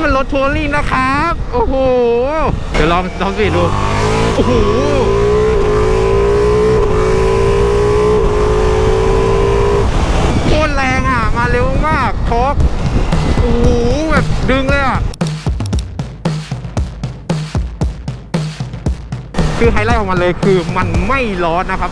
ี่มันรถทัวริ่งนะครับ โอ้โห เดี๋ยวลองลองสีดู โอ้โหโคตรแรงอะ มาเร็วมากโชกโอ้โห แบบดึงเลยอะ คือไฮไลท์ของมันเลยคือมันไม่ร้อนนะครับ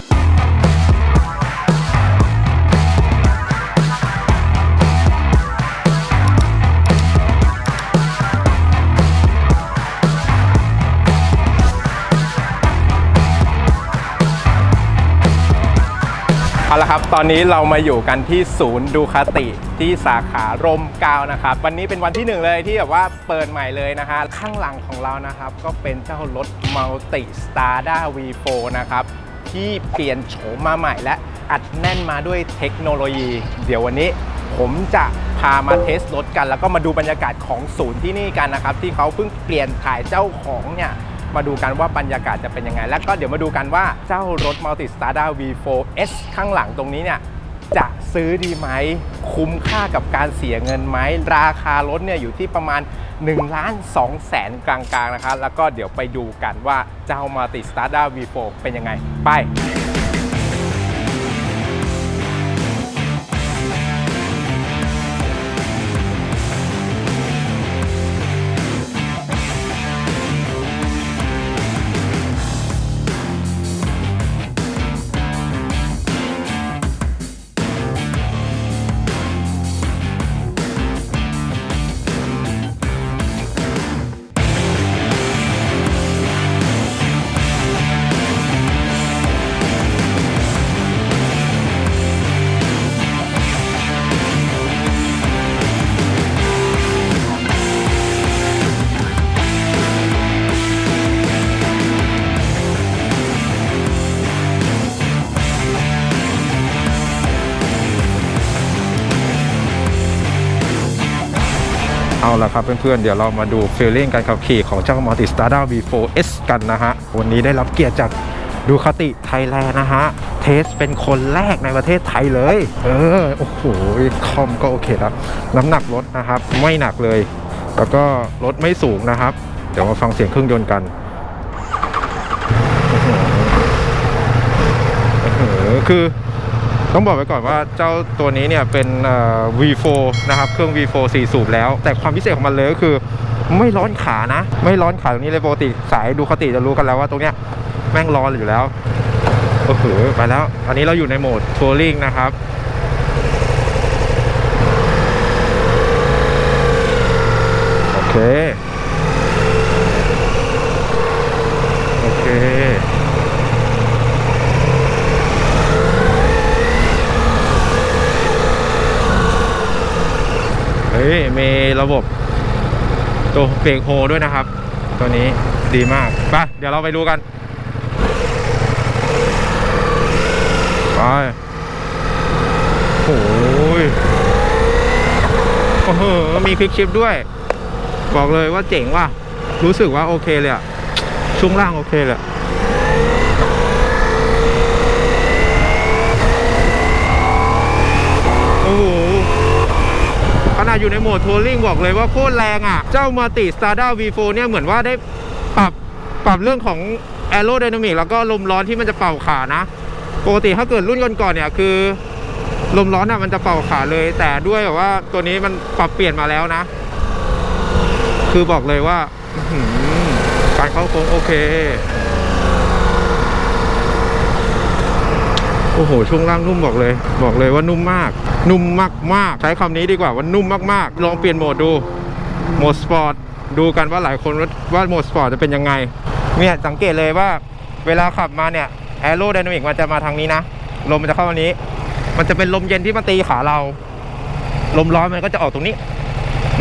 ละครับ ตอนนี้เรามาอยู่กันที่ศูนย์ดูคาติที่สาขารมเกล้านะครับ วันนี้เป็นวันที่หนึ่งเลยที่แบบว่าเปิดใหม่เลยนะฮะ ข้างหลังของเรานะครับ ก็เป็นเจ้ารถ Multi Strada V4 นะครับ ที่เปลี่ยนโฉมมาใหม่และอัดแน่นมาด้วยเทคโนโลยี เดี๋ยววันนี้ผมจะพามาเทสรถกัน แล้วก็มาดูบรรยากาศของศูนย์ที่นี่กันนะครับ ที่เขาเพิ่งเปลี่ยนถ่ายเจ้าของเนี่ย มาดูกันว่าบรรยากาศจะเป็นยังไง แล้วก็เดี๋ยวมาดูกันว่าเจ้ารถ Multi Strada V4S ข้างหลังตรงนี้เนี่ยจะซื้อดีไหม คุ้มค่ากับการเสียเงินไหม ราคารถเนี่ยอยู่ที่ประมาณ1ล้าน2แสนกลางๆนะครับแล้วก็เดี๋ยวไปดูกันว่าเจ้า Multi Strada V4 เป็นยังไง ไป เอาละครับเพื่อนๆ เดี๋ยวเรามาดูฟีลลิ่งการขับขี่ของเจ้า Multi Strada V4S กันนะฮะ วันนี้ได้รับเกียรติจากดูคติไทยแลนด์นะฮะ เทสเป็นคนแรกในประเทศไทยเลย เออ โอ้โห คอมก็โอเคแล้ว น้ำหนักรถนะครับ ไม่หนักเลย แล้วก็รถไม่สูงนะครับ เดี๋ยวมาฟังเสียงเครื่องยนต์กันคือ ต้องบอกไว้ก่อนว่าเจ้าตัวนี้เนี่ยเป็น V4 นะครับเครื่อง V4 4 สูบแล้ว แต่ความพิเศษของมันเลยก็คือ ไม่ร้อนขานะ ไม่ร้อนขาตรงนี้เลยปกติสายดูคติจะรู้กันแล้วว่าตรงเนี้ยแม่งร้อนอยู่แล้วโอ้โหไปแล้ว อันนี้เราอยู่ในโหมดทัวริงนะครับโอเคโอเค ฮ้ยมีระบบตัวเบรกโฮด้วยนะครับ ตัวนี้ดีมากไปเดี๋ยวเราไปดูกันไปโอ้ยโอ้โหมีคลิกชิปด้วย บอกเลยว่าเจ๋งว่ะรู้สึกว่าโอเคเลยอะช่วงล่างโอเคเลย อยู่ในโหมดทัวริงบอกเลยว่าโคตรแรงอะ เจ้ามาติ Strada V4 เนี่ยเหมือนว่าได้ปรับปรับเรื่องของ a e r o d y n a m i c แล้วก็ลมร้อนที่มันจะเป่าขานะ ปกติถ้าเกิดรุ่นก่อนๆเนี่ยคือ ลมร้อนอะมันจะเป่าขาเลย แต่ด้วยแบบว่าตัวนี้มันปรับเปลี่ยนมาแล้วนะ คือบอกเลยว่าการเข้าโค้งโอเค โอ้โห ช่วงล่างนุ่มบอกเลย บอกเลยว่านุ่มมาก นุ่มมากๆ ใช้คำนี้ดีกว่าว่านุ่มมากๆ ลองเปลี่ยนโหมดดู โหมดสปอร์ต ดูกันว่าหลายคนว่าโหมดสปอร์ตจะเป็นยังไง เนี่ยสังเกตเลยว่าเวลาขับมาเนี่ยแอโรไดนามิกมันจะมาทางนี้นะ ลมมันจะเข้าทางนี้ มันจะเป็นลมเย็นที่มาตีขาเรา ลมร้อนมันก็จะออกตรงนี้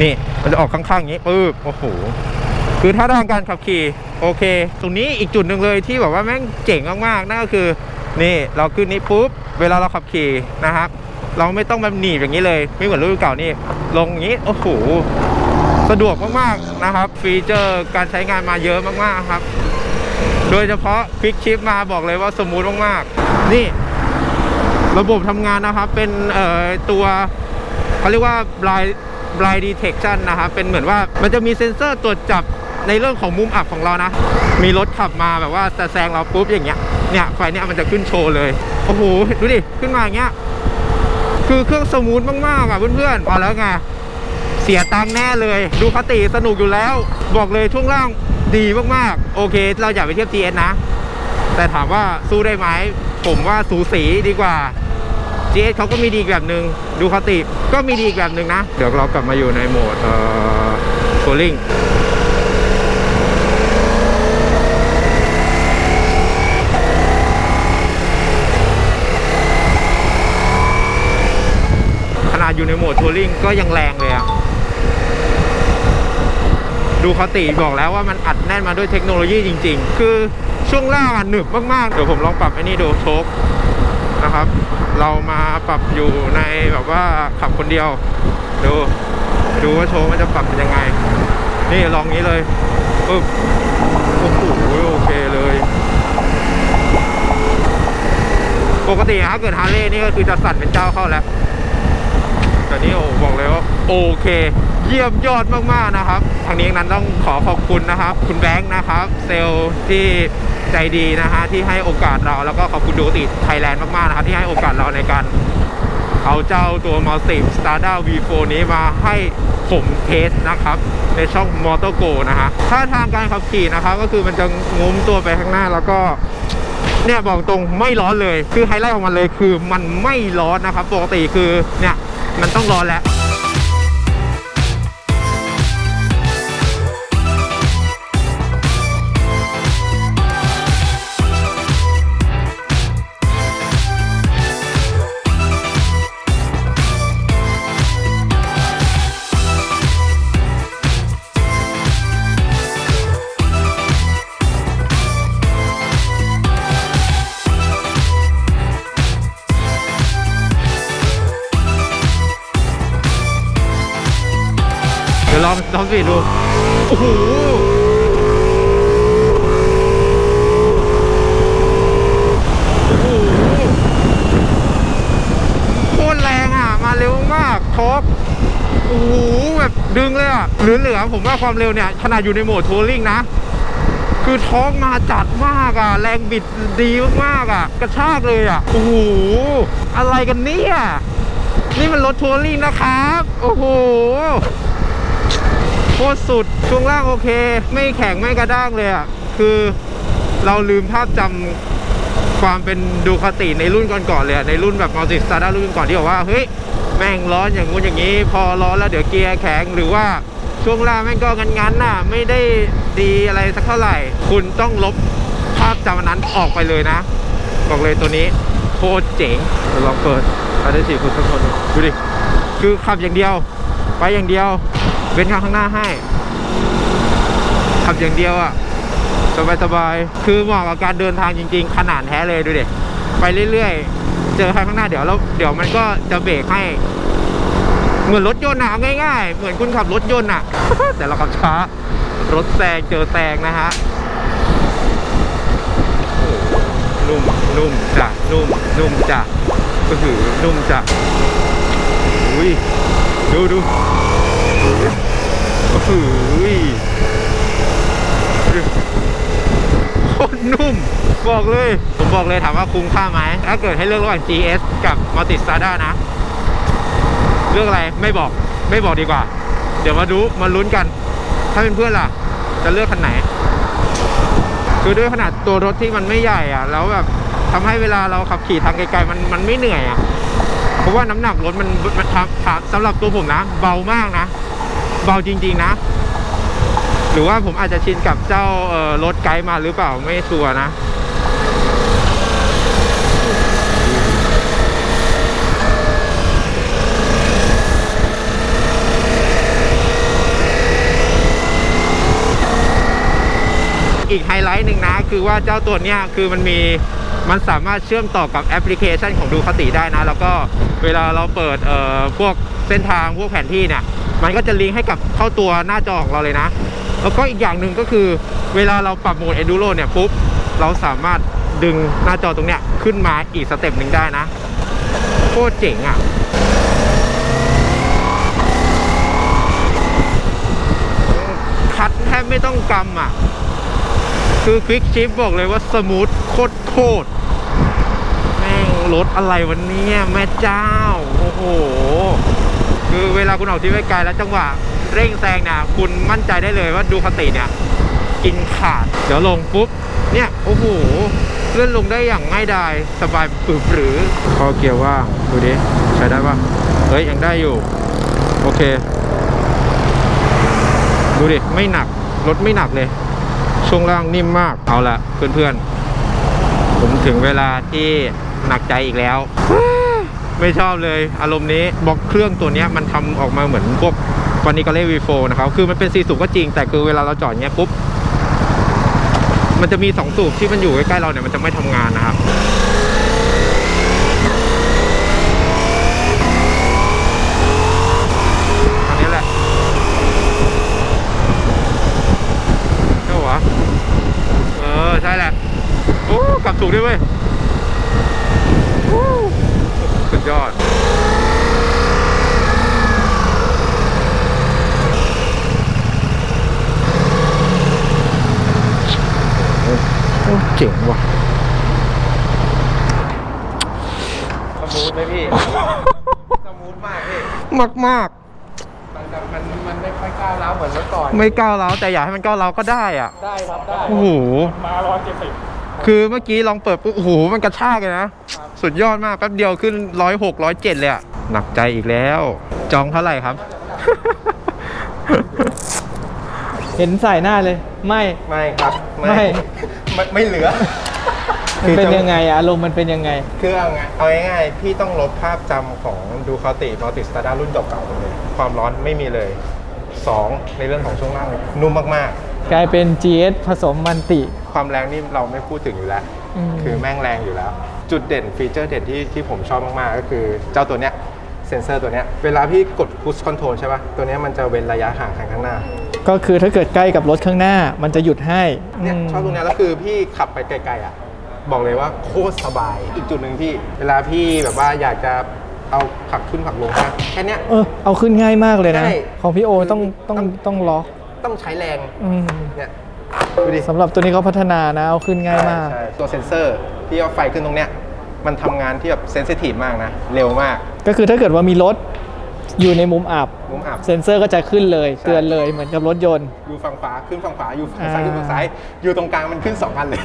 นี่มันจะออกข้างๆอย่างนี้ปึ๊บโอ้โหคือถ้าทางการขับขี่โอเค ตรงนี้อีกจุดหนึ่งเลยที่แบบว่าแม่งเจ๋งมากๆนั่นก็คือ นี่เราขึ้นนี้ปุ๊บเวลาเราขับขี่นะครับ เราไม่ต้องแบบหนีบอย่างนี้เลย ไม่เหมือนรุ่นเก่านี่ ลงอย่างนี้ โอ้โห สะดวกมากๆนะครับ ฟีเจอร์การใช้งานมาเยอะมากๆครับ โดยเฉพาะคลิกชิปมาบอกเลยว่าสมูทมากๆ นี่ ระบบทำงานนะครับ เป็นเอ่อตัวเขาเรียกว่า blind blind detection นะครับเป็นเหมือนว่ามันจะมีเซ็นเซอร์ตรวจจับในเรื่องของมุมอับของเรานะ มีรถขับมาแบบว่าจะแซงเราปุ๊บอย่างเงี้ยเนี่ยไฟเนี้ยมันจะขึ้นโชว์เลย โอ้โห ดูดิ ขึ้นมาอย่างเงี้ย คือเครื่องสมูทมากๆอะเพื่อนๆเอาแล้วไงเสียตังค์แน่เลย ดูคติสนุกอยู่แล้ว บอกเลยช่วงล่างดีมากๆ โอเค เราอยากไปเทียบ GS นะ แต่ถามว่าสู้ได้ไหม ผมว่าสูสีดีกว่า GS เขาก็มีดีแบบหนึ่งดูคติก็มีดีอีกแบบหนึ่งนะ เดี๋ยวเรากลับมาอยู่ในโหมดเอ่อโคลิงขนาด อยู่ในโหมดทัวริงก็ยังแรงเลยอะดูคติบอกแล้วว่ามันอัดแน่นมาด้วยเทคโนโลยีจริง ๆ คือช่วงล่างหนึบมากๆ เดี๋ยวผมลองปรับไอ้นี่ดูโชคนะครับ เรามาปรับอยู่ในแบบว่าขับคนเดียว ดูดูว่าโชคมันจะปรับเป็นยังไง นี่ลองนี้เลยปึ๊บโอ้โหโอเคเลย ปกติถ้าเกิดฮาร์เลย์นี่ก็คือจะสั่นเป็นเจ้าเข้าแล้ว แต่นี่โอ้บอกเลยว่าโอเค เยี่ยมยอดมากๆนะครับทางนี้นั้นต้องขอขอบคุณนะครับ คุณแบงค์นะครับ เซลล์ที่ใจดีนะฮะที่ให้โอกาสเราแล้วก็ขอบคุณดูติไทยแลนด์มากๆนะครับที่ให้โอกาสเราในการเอาเจ้าตัว m u l t i s t a r d a V4 นี้มาให้ผมเทสนะครับ ในช่อง m o t o Go นะฮะถ้าทางการขับขี่นะครับ ก็คือมันจะงุ้มตัวไปข้างหน้าแล้วก็เนี่ยบอกตรงไม่ร้อนเลย คือไฮไลท์ของมันเลยคือมันไม่ร้อนนะครับ ปกติคือเนี่ย มันต้องร้อนแล้ว ดึงเลยอะเหลือเหลือๆผมว่าความเร็วเนี่ยขนาดอยู่ในโหมดทัวริงนะ คือท้องมาจัดมากอะ แรงบิดดีมากๆอะ กระชากเลยอะ โอ้โห อะไรกันเนี่ยนี่มันรถทัวริงนะครับ โอ้โหโคตรสุดช่วงล่างโอเค ไม่แข็งไม่กระด้างเลยอะ คือเราลืมภาพจำความเป็นดูคาติในรุ่นก่อนๆเลยอะในรุ่นแบบมัลติสตาร์ดารุ่นก่อนที่บอกว่า เฮ้ย แม่งร้อนอย่างงู้นอย่างนี้ พอร้อนแล้วเดี๋ยวเกียร์แข็งหรือว่าช่วงล่างแม่งก็งันๆน่ะไม่ได้ดีอะไรสักเท่าไหร่ คุณต้องลบภาพจำนั้นออกไปเลยนะ บอกเลยตัวนี้โคตรเจ๋งลองเปิดอาได้สี่คุณสักคนดูดิคือขับอย่างเดียว ไปอย่างเดียวเว้นข้างข้างหน้าให้ ขับอย่างเดียวอะสบายสบายๆคือเหมาะกับการเดินทางจริง ๆ ขนาดแท้เลยดูดิไปเรื่อยๆ เจอใครข้างหน้าเดี๋ยวแล้วเดี๋ยวมันก็จะเบรกให้ เหมือนรถยนต์อะเอาง่าย ๆ เหมือนคุณขับรถยนต์อะ แต่เราขับช้ารถแซงเจอแซงนะฮะนุ่มนุ่มจ้ะนุ่มนุ่มจ้ะก็คือนุ่มจ้ะอุ้ยดูดูโอ้โหโคตรนุ่ม บอกเลย ผมบอกเลยถามว่าคุ้มค่าไหม ถ้าเกิดให้เลือกระหว่าง GS กับ m u l t i s t r a d a นะ เลือกอะไรไม่บอกไม่บอกดีกว่า เดี๋ยวมาดูมาลุ้นกัน ถ้าเป็นเพื่อนล่ะ จะเลือกคันไหน คือด้วยขนาดตัวรถที่มันไม่ใหญ่อะ แล้วแบบทำให้เวลาเราขับขี่ทางไกลๆมันมันไม่เหนื่อยอะเพราะว่าน้ำหนักรถมันมันทำสำหรับตัวผมนะ เบามากนะ เบาจริง ๆ นะ รือว่าผมอาจจะชินกับเจ้าเอ่อรถไกด์มาหรือเปล่าไม่ชัวร์นะอีกไฮไลท์หนึ่งนะ คือว่าเจ้าตัวเนี้ยคือมันมีมันสามารถเชื่อมต่อกับแอปพลิเคชันของดูคติได้นะ แล้วก็เวลาเราเปิดเอ่อพวกเส้นทางพวกแผนที่เนี่ย มันก็จะลิงก์ให้กับเข้าตัวหน้าจอของเราเลยนะ แล้วก็อีกอย่างหนึ่งก็คือเวลาเราปรับโหมด Enduro เนี่ยปุ๊บเราสามารถดึงหน้าจอตรงเนี้ยขึ้นมาอีกสเต็ปหนึ่งได้นะโคตรเจ๋งอะ่ะคัดแทบไม่ต้องกำอะ่ะ คือควิกชิปบอกเลยว่าสมูทโคตรโคตรแม่งรถอะไรวันนี้แม่เจ้า โอ้โห คือเวลาคุณออกที่ไกลแล้วจังหวะ เร่งแซงนี่ยคุณมั่นใจได้เลยว่าดูคติเนี่ยกินขาด เดี๋ยวลงปุ๊บ เนี่ย โอ้โหเลื่อนลงได้อย่างง่ายดายสบายปือปรือคอเกียร์ว่างดูดิ ใช้ได้ปะเฮ้ย ยังได้อยู่ โอเค ดูดิ ไม่หนัก รถไม่หนักเลย ช่วงล่างนิ่มมากเอาละเพื่อนๆ ผมถึงเวลาที่หนักใจอีกแล้วไม่ชอบเลยอารมณ์นี้บล็อกเครื่องตัวเนี้ยมันทำออกมาเหมือนพวก วานิกาเล่วีโฟนะครับคือมันเป็นซีสูบก็จริงแต่คือเวลาเราจอดเนี้ยปุ๊บมันจะมีสองสูบที่มันอยู่ใกล้ๆเราเนี่ยมันจะไม่ทำงานนะครับอันนี้แหละใช่ปะวะเออใช่แหละโอ้กลับถูกด้วยเว้ยโอ้สุดยอด เจ๋งว่ะสมูทไหมพี่ สมูทมากพี่มากมากมันแบบมันมันไม่ค่อยก้าวร้าวเหมือนเมื่อก่อน ๆ ไม่ก้าวเล้าวแต่อยากให้มันก้าวเล้าวก็ได้อะได้ครับได้ โอ้โหมาร้อยเจ็ดสิบคือเมื่อกี้ลองเปิดปุ๊บโอ้โหมันกระชากเลยนะสุดยอดมากแป๊บเดียวขึ้นร้อยหกร้อยเจ็ดเลยอะหนักใจอีกแล้ว จองเท่าไหร่ครับ เห็นใส่หน้าเลย ไม่ ไม่ครับ ไม่ ไม่ไม่เหลือมันเป็นยังไงอะอารมณ์มันเป็นยังไง คือเอาไงเอาง่ายๆพี่ต้องลบภาพจำของดูคาติมัลติสตาร์ดารุ่นเก่าๆไปเลย ความร้อนไม่มีเลย 2 ในเรื่องของช่วงล่างนุ่มมากกลายเป็น GS ผสมมันติ ๆ ความแรงนี่เราไม่พูดถึงอยู่แล้ว อืม คือแม่งแรงอยู่แล้ว จุดเด่นฟีเจอร์เด่นที่ที่ผมชอบมากๆ ก็คือเจ้าตัวเนี้ย เซนเซอร์ตัวเนี้ยเวลาพี่กด push control ใช่ปะตัวเนี้ยมันจะเว้นระยะห่างทางข้างหน้าก็คือถ้าเกิดใกล้กับรถข้างหน้า มันจะหยุดให้เนี่ยมชอบตรงเนี้ยแล้วคือพี่ขับไปไกลๆอะบอกเลยว่าโคตรสบาย อีกจุดหนึ่งพี่ เวลาพี่แบบว่าอยากจะเอาขับขึ้นขับลงนะแค่เนี้ย เออเอาขึ้นง่ายมากเลยนะ ใช่ของพี่โอต้องต้ต้อองงต้องล็อกต้องใช้แรงอืมเนี่ยดูดิ สำหรับตัวนี้เขาพัฒนานะ เอาขึ้นง่ายมาก ใช่ตัวเซ็นเซอร์ที่เอาไฟขึ้นตรงเนี้ยมันทำงานที่แบบเซนซิทีฟมากนะ เร็วมาก ก็คือถ้าเกิดว่ามีรถอยู่ในมุมอับมุมอับ เซ็นเซอร์ก็จะขึ้นเลยใช่เตือนเลยเหมือนกับรถยนต์ อยู่ฝั่งขวาขึ้นฝั่งขวาอยู่ฝั่งซ้ายอ่าขึ้นฝั่งซ้ายอยู่ตรงกลางมันขึ้นสองอันเลย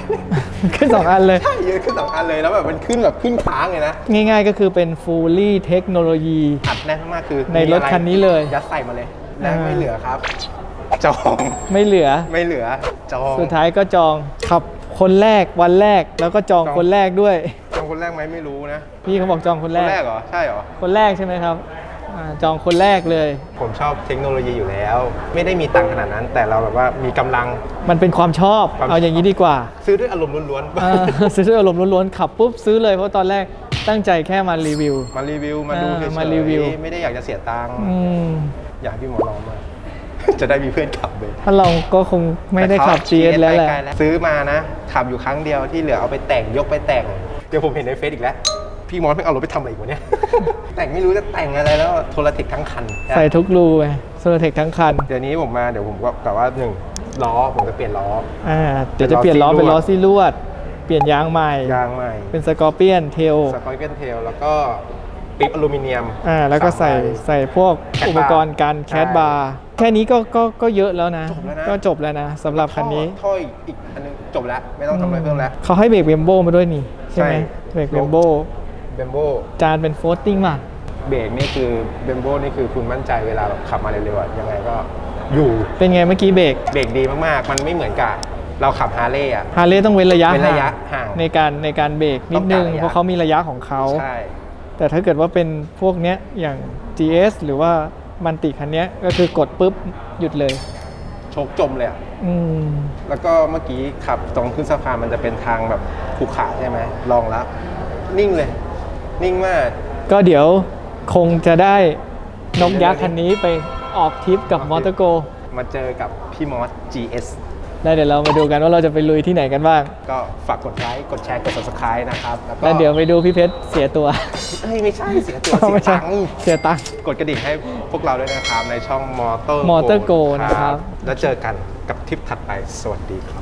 ขึ้นสองอันเลย ใช่ยืนขึ้นสองอันเลยแล้วแบบมันขึ้นแบบขึ้นค้างเลยนะ ง่ายๆก็คือเป็น fully เทคโนโลยีอัดแน่นมากคือในรถคันนี้เลยยัดใส่มาเลยและอ่าไม่เหลือครับ จองไม่เหลือไม่เหลือจองสุดท้ายก็จองขับ คนแรกวันแรกแล้วก็จองจอง คนแรกด้วย จองคนแรกไหมไม่รู้นะพี่เขาบอกจองคนคแรนก แรกเหรอ ใช่เหรอ คนแรกใช่ไหมครับอาจองคนแรกเลย ผมชอบเทคโนโลยีอยู่แล้ว ไม่ได้มีตังค์ขนาดนั้น แต่เราแบบว่ามีกำลัง มันเป็นความชอบ ความเอาอย่างนี้ดีกว่าซื้อด้วยอารมณ์ล้วนอ่าซื้อด้วยอารมณ์ล้วนๆขับปุ๊บซื้อเลยเพราะตอนแรกตั้งใจแค่มารีวิวๆมารีวิวมาดูอ่าเฉยๆมารีวิว ไม่ได้อยากจะเสียตังค์อืมอยากให้พี่หมอลองมา จะได้มีเพื่อนขับเลยถ้าเราก็คงไม่ได้ขับต่เขา GS แล้วแหละใกๆซื้อมานะขับอยู่ครั้งเดียวที่เหลือเอาไปแต่งยกไปแต่ง เดี๋ยวผมเห็นในเฟซอีกแล้ว พี่มอสเพิ่งเอารถไปทำอะไรอีกวะเนี่ย แต่งไม่รู้จะแต่งอะไรแล้วโทรติกทั้งคัน ใส่ทุกรูไงโซลเทคทั้งคัน เดี๋ยวนี้ผมมาเดี๋ยวผมก็กะว่าหนึ่งล้อผมจะเปลี่ยนล้อ อ่าเดี๋ยวจะเปลี่ยนล้อเป็เป็นนล้ล้ออซี่ลวด เปลี่ยนยางใหม่ ยางใหม่ เป็นสกอร์เปียนเทลสกอยเกนเทลแล้วก็ ปิ๊บอลูมิเนียมอ่าแล้วก็ใส่ามใบ ใส่พวกแคทบาร์อุปกรณ์การแคดใช่บาร์แค่นี้ก็ก็ก็เยอะแล้วนะ จบแล้วนะ ก็จบแล้วนะสำหรับคันนี้ท่อท่ออีกอันนึงจบแล้ว ไม่ต้องทำอะไรเพิ่มแล้ว เขาให้เบรกเบมโบมาด้วยนี่ใช่ไหมใช่ เบรกเบมโบเบมโบจานเป็นโฟลติ้งมาเบรกนี่คือเบมโบนี่คือคุณมั่นใจเวลาแบบขับมาเร็วๆอะยังไงก็อยู่เป็นไงเมื่อกี้เบรกเบรกดีมากๆ มันไม่เหมือนกับเราขับฮาร์เลย์อะ ฮาร์เลย์ต้องเว้นระยะเว้นระยะห่างในการในการเบรกนิดนึงต้องการระยะ เพราะเขามีระยะของเขา ใช่ แต่ถ้าเกิดว่าเป็นพวกเนี้ยอย่าง GS หรือว่ามันติคันเนี้ยก็คือกดปุ๊บหยุดเลย โชคจมเลยอะอืม แล้วก็เมื่อกี้ขับตรงขึ้นสะพานมันจะเป็นทางแบบขรุขระใช่ไหมลองแล้วนิ่งเลย นิ่งมาก ก็เดี๋ยวคงจะได้นกยักษ์คันนี้ไปออกทริปกับมอเตอร์โก มาเจอกับพี่มอส GS แล้วเดี๋ยวเรามาดูกันว่าเราจะไปลุยที่ไหนกันบ้าง ก็ฝากกดไลค์ กดแชร์ กด subscribe นะครับ แล้วก็แล้วเดี๋ยวไปดูพี่เพชรเสียตัวเอ้ยไม่ใช่เสียตัวเสียไม่ใช่ตังค์เสียตังค์ กดกระดิ่งให้พวกเราด้วยนะครับ ในช่องมอเตอร์ Motor Go นะครับ แล้วเจอกันกับทริปถัดไป สวัสดีครับ